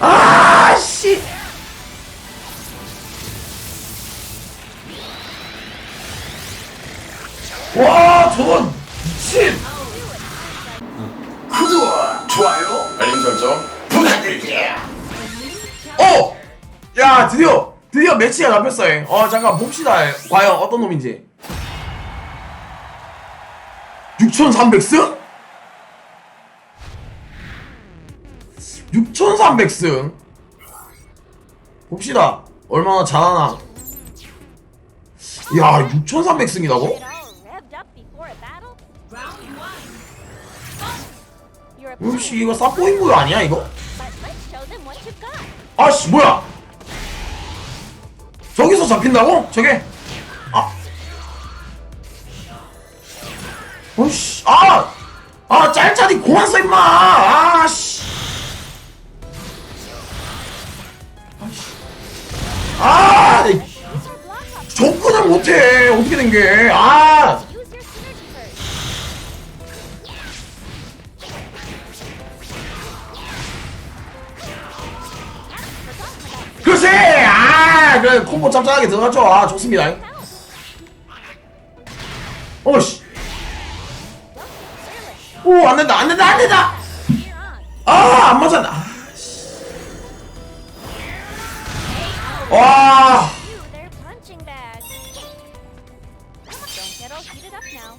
아, 씨. 와, 저건 미친. 구독, 좋아요, 알림 설정 부탁드릴게요. 어, 야, 드디어 드디어 매치가 잡혔어요. 어, 잠깐 봅시다. 과연 어떤 놈인지. 6,300승? 6,300승. 봅시다. 얼마나 잘하나. 야, 6,300승이라고? Get all revved up before a battle? Round one. Your 혹시 opponent, 이거 사포인구요 아니야 이거? 아씨 뭐야? 저기서 잡힌다고? 저게? 아. 어씨 아! 아 짤짤이 고만 써 임마! 아씨 접근을 못해 어떻게 된 게? 아! 그렇지! 아! 그래 콤보 짭짤하게 들어갔죠 아 좋습니다 Fearless. 오 안된다 안된다 안된다. 아, 안 맞았나? 아, 씨. 와,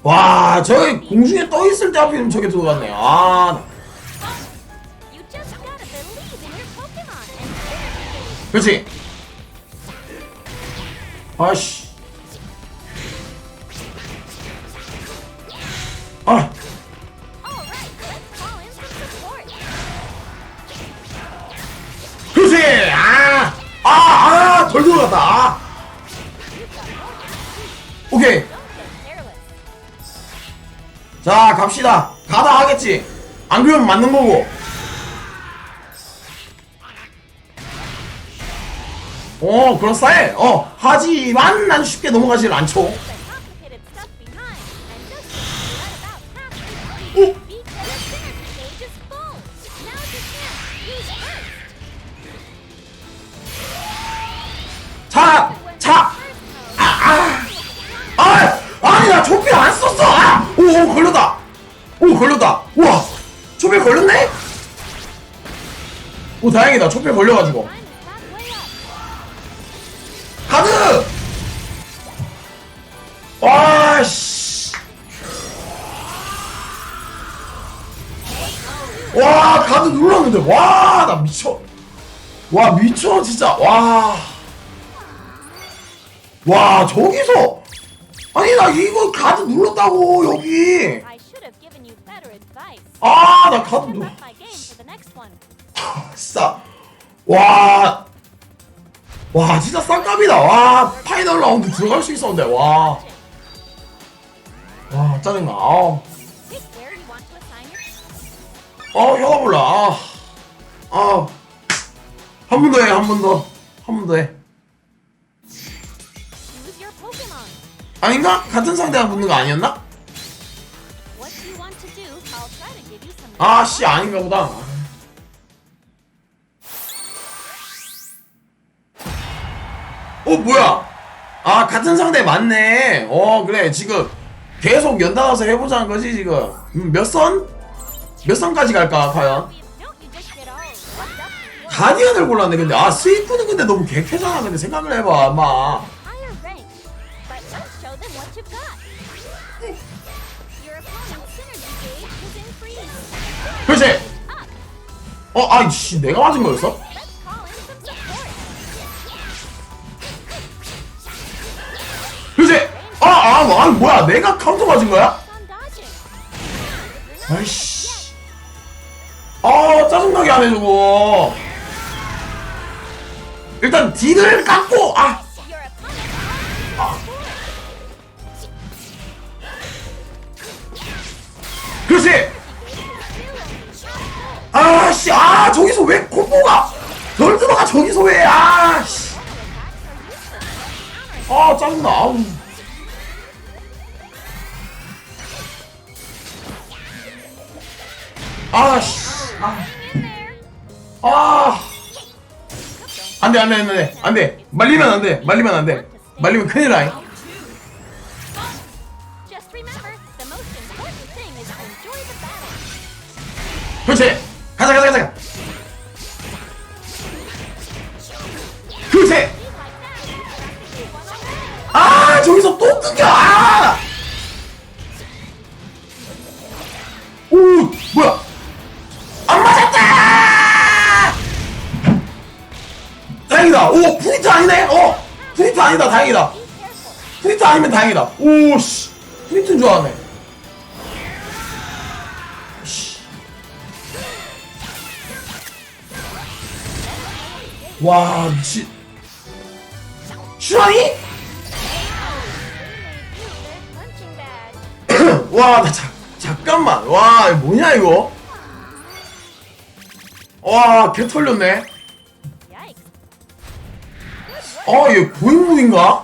와, 저기 공중에 떠 있을 때 하필 저게 들어갔네. 아. 그렇지. 아씨. 자, 갑시다. 가다 하겠지. 안 그러면 맞는 거고. 어, 그럴싸해. 어, 하지만 난 쉽게 넘어가질 않죠. 걸렸다. 우와, 조필 걸렸네? 오, 다행이다. 조필 걸려가지고. 가드! 와, 씨. 와, 가드 눌렀는데, 와, 나 미쳐. 와, 미쳐, 진짜, 와. 와, 저기서. 아니, 나 이거 가드 눌렀다고, 여기. 아, 나 next one. 진짜. 와. 와, 진짜 쌍갑이다. 와, 파이널 라운드 들어갈 수 있었는데, 와. 와, 짜증나. 아, your 아 혀가 몰라. 아, 아. 한 번 더 해, 한 번 더. 한 번 더 해. 아닌가? 같은 상대가 붙는 거 아니었나? 아, 씨, 아닌가 보다. 어, 뭐야? 아, 같은 상대 맞네. 어, 그래. 지금 계속 연달아서 해보자는 거지, 지금. 음, 몇 선? 몇 선까지 갈까, 과연? 가디언을 골랐네, 근데. 아, 스위프는 근데 너무 개캐잖아, 근데 생각을 해봐, 아마. 그렇지! 어, 아이씨, 내가 맞은 거였어? 그렇지! 아, 아, 뭐, 아니, 뭐야, 내가 카운터 맞은 거야? 아이씨. 아, 짜증나게 하네, 저거. 일단, 딜을 깎고, 아! Opponent 그렇지! 아씨, 아, 저기서 왜 콤보가 덜 들어가, 저기서 왜, 아, 씨. 아, 짜증나, 아우. 아, 씨. 아. 아 안 돼 안 돼 안 돼 안 돼 말리면 안 돼 말리면 안 돼 말리면 큰일 나잉 most important thing is to enjoy the battle. 그렇지 가자 가자 가자 already. 아 저기서 또 끊겨. 아! 오 뭐야? 안 맞았다! 다행이다. 오 프리트 아니네? 어 프리트 아니다. 다행이다. 프리트 아니면 다행이다. 오씨. 프리트인 줄 알았네 와 미친 슈라니? They made you their punching bag. 와, 나 자, 잠깐만. 와, 뭐냐, 이거? 와, 개 털렸네. Yikes. 아, 얘 고인물인가?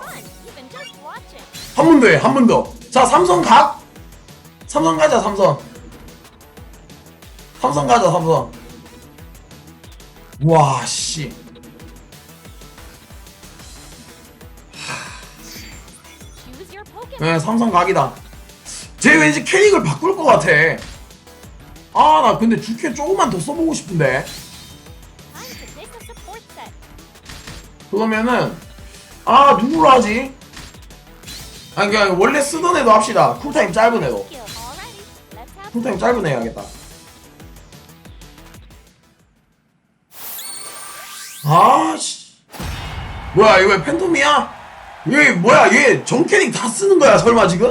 한 번 더 해, 한 번 더. 자, 삼성 각. 삼성 가자, 삼성. 삼성 가자, 삼성. 와, 씨. 네, 삼성 각이다. 쟤 왠지 캐릭을 바꿀 것 같아. 아, 나 근데 주캐 조금만 더 써보고 싶은데. 그러면은 아 누구로 하지? 아니 그냥 원래 쓰던 애도 합시다 쿨타임 짧은 애도 쿨타임 짧은 애 해야겠다 아 씨 뭐야 이거 왜 팬텀이야? 얘 뭐야 얘 정캐릭 다 쓰는 거야 설마 지금?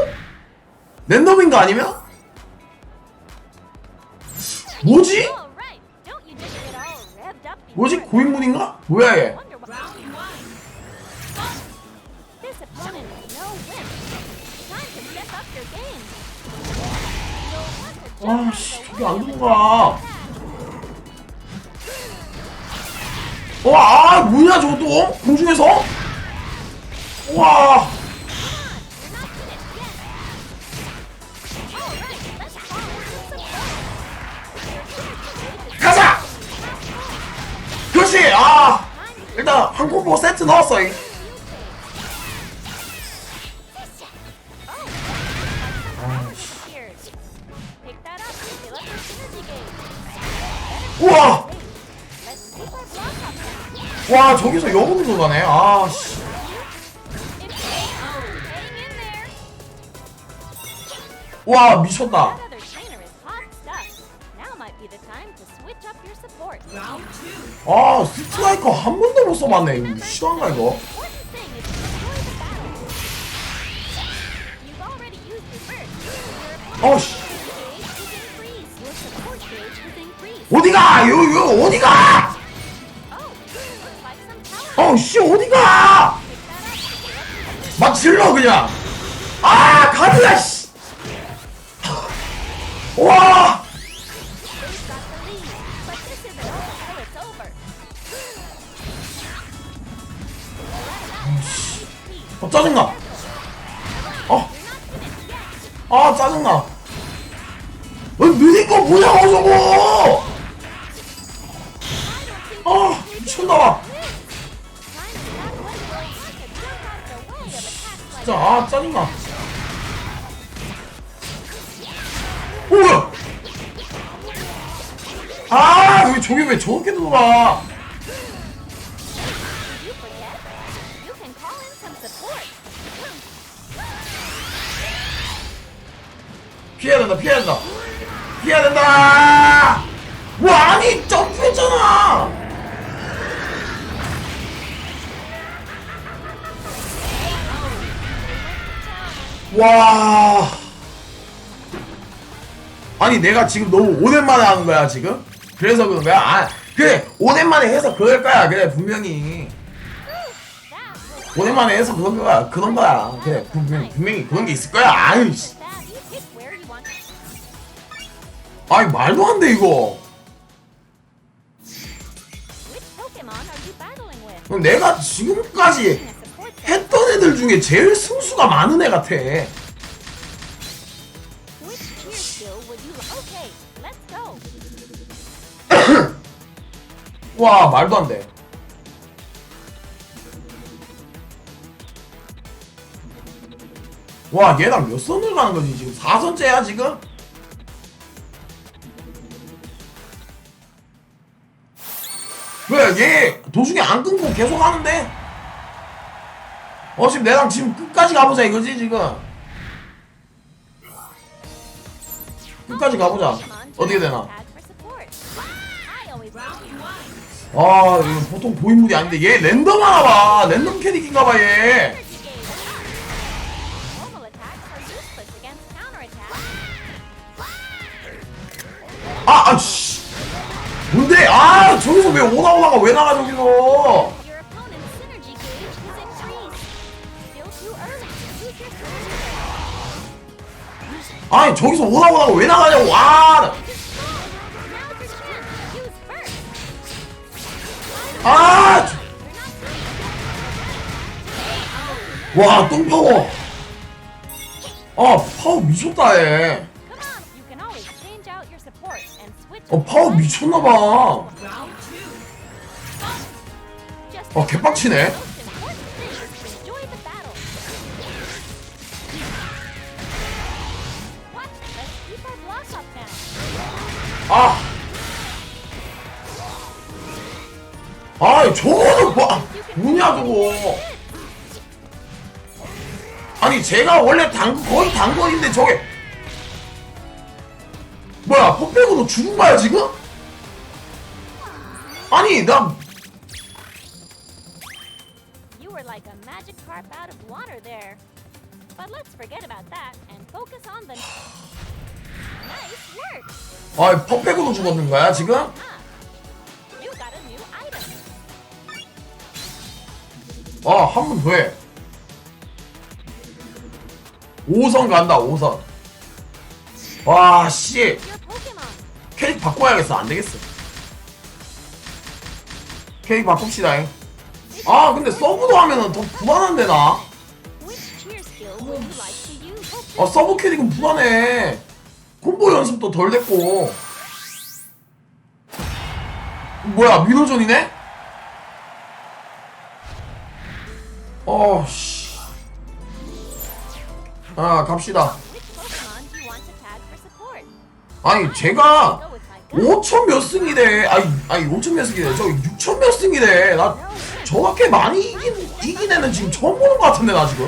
랜덤인 거 아니면? 뭐지? 뭐지 고인물인가? 뭐야 얘 아씨 저게 안 들어가 attack. 와, 아, 뭐냐, 또? 공중에서? Support. 가자! 그렇지, 아! 일단, 한 콤보 세트 넣었어. 우와! 와, 저기서 역으로 가네. 아, 씨. Your support. 아, 스트라이커 한 번도 못 써봤네. 실화인가, 이거? Important thing is to enjoy the battle. You've already used your burst. Your 어, opponent's 씨. gauge is increased. Your support gauge is increased. 어디가? 요, 요, 어디가? Oh, looks like some power. 어, 씨, 어디가? 막 질러, 그냥. 아, 가드야, 씨. Over. 어, 짜증나. 어. 아, 짜증나. 어, 느린 거 뭐냐고, 저거! 아, 미쳤나봐. 진짜, 아, 짜증나. 뭐야! 아, 왜 저게 왜 저렇게 돌아? 피해야 된다, 피해야 된다. 피해야 된다! 와, 아니, 점프했잖아! 와. 아니, 내가 지금 너무 오랜만에 하는 거야, 지금? 그래서 그런 거야? 아, 그래, 오랜만에 해서 그럴 거야, 그래, 분명히. 오랜만에 해서 그런 거야, 그런 거야. 그래, 분명히, 분명히 그런 게 있을 거야. 아유, 씨. 아니, 말도 안 돼, 이거. 내가 지금까지 했던 애들 중에 제일 승수가 많은 애 같아. 와 말도 안 돼. 와 얘랑 몇 선을 가는 거지 지금 4선째야 지금? 왜 얘 도중에 안 끊고 계속 하는데? 어 지금 내랑 지금 끝까지 가보자 이거지 지금 끝까지 가보자 어떻게 되나 아 이거 보통 고인물이 아닌데 얘 랜덤 랜덤 얘. Normal attacks are useless against counterattack. 아, 아, 씨. 뭔데? 아, 저기서 왜 오나 오나가 왜 나가 저기서? 아니 저기서 오나 오나가 왜 나가냐고. 와, 아, 저- 와, 똥파워. 아, 파워 미쳤다 얘. 어, 파워 미쳤나봐. 어, 개빡치네. 저거. 아니 제가 원래 당 거의 당권인데 저게 뭐야 퍼펙으로 죽은 거야 지금? 아니 나 You were like a magic carp out of water there. But let's forget about that and focus on the. Nice work. 아, 퍼펙으로 죽었는 거야 지금? Huh. 아 한 번 더 해. 5선 간다 5선. 와 씨. 캐릭 바꿔야겠어 안 되겠어. 캐릭 바꿉시다. 잉. 아 근데 서브도 하면은 더 불안한데 나. 아 서브 캐릭은 불안해. 콤보 연습도 덜 됐고. 뭐야 민호전이네? 어 씨. 아 갑시다. 아니 제가 Go with my gut. 5천 몇 승이래. 아니 아니 5천 몇 승이래. 저 6천 몇 승이래. 나 저렇게 많이 이긴 이긴 애는 지금 처음 보는 것 같은데 나 지금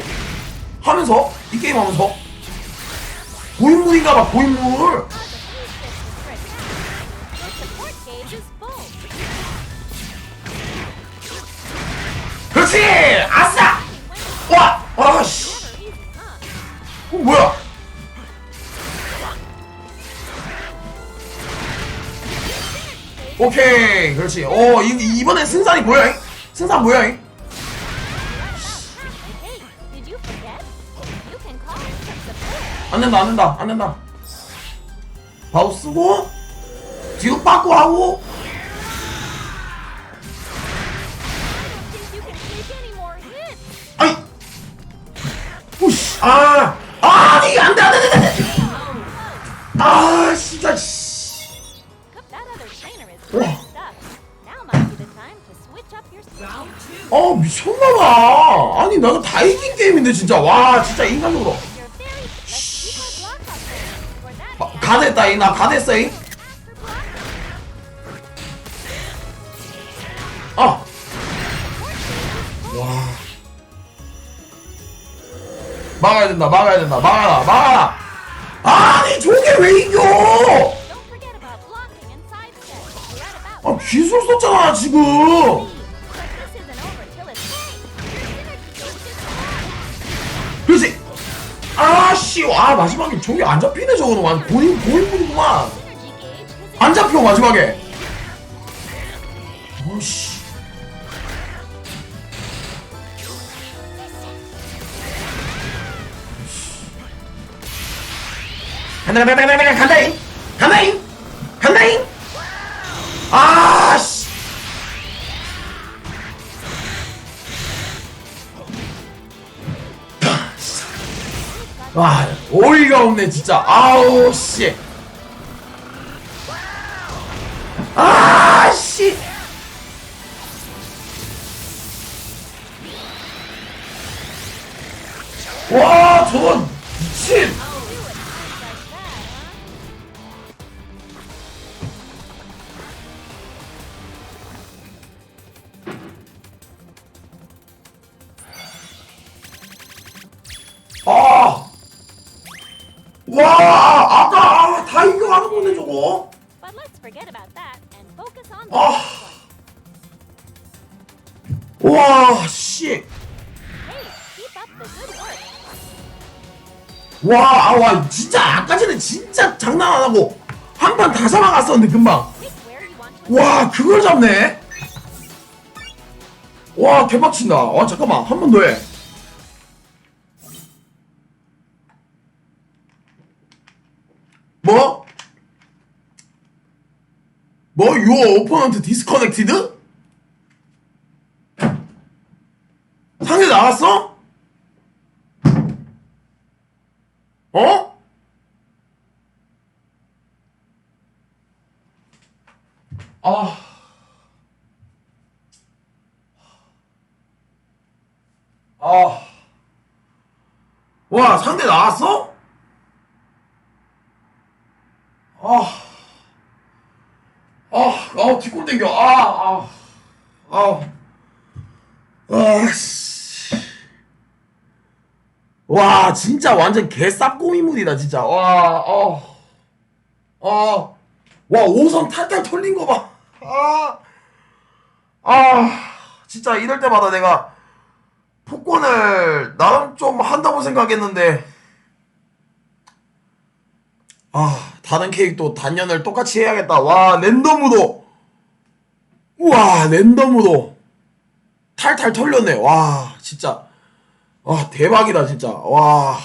하면서 이 게임 하면서 고인물인가봐 고인물. 그렇지. 아싸. 와. 아씨. 어, 뭐야? 오케이. 그렇지. 어 이, 이번엔 승산이 뭐야? 잉? 승산 뭐야? 잉? 안 된다 안 된다 안 된다 바우 쓰고 뒤로 빠꾸 하고 아 아니 아 진짜 씨. Whoa. messed up. Now might be the time to switch up your skill. 아 미쳤나봐 아니 내가 다 이긴 게임인데 진짜 와 진짜 인간적으로 아, 가됐다 이 나 가됐어 잉. 아. 막아야 된다, 막아야 된다, 막아라, 막아라. 아니, 저게 왜 이겨? 아, 기술 썼잖아, 지금. 그렇지. 아씨, 와, 마지막에 저게 안 잡히네, 저거는. 완 gauge is 안 잡혀, 마지막에. 어씨. 간다 간다 간다 간다 간다잉 간다잉 간다잉 아씨 와 어이가 없네 진짜 아우 씨 아씨 와 저건 미친 와, 씨. 와, 아, 와, 진짜 아까 전에 진짜 장난 안 하고 한 판 다 잡아갔었는데 금방. 와, 그걸 잡네. 와, 개빡친다. 와, 잠깐만, 한 번 더 해. 뭐? 뭐? Opponent disconnected? 상대 나갔어? 어? 아. 아. 와, 상대 나왔어? 아. 아, 아, 뒷골 땡겨. 아, 아. 아. 아, 씨. 와, 진짜 완전 개쌉고미물이다, 진짜. 와, 어. 어. 와, 오선 탈탈 털린 거 봐. 아. 아. 진짜 이럴 때마다 내가 폭권을 나름 좀 한다고 생각했는데. 아, 다른 캐릭도 단연을 똑같이 해야겠다. 와, 랜덤으로. 우와, 랜덤으로. 탈탈 털렸네. 와, 진짜. 와, 대박이다, 진짜. 와.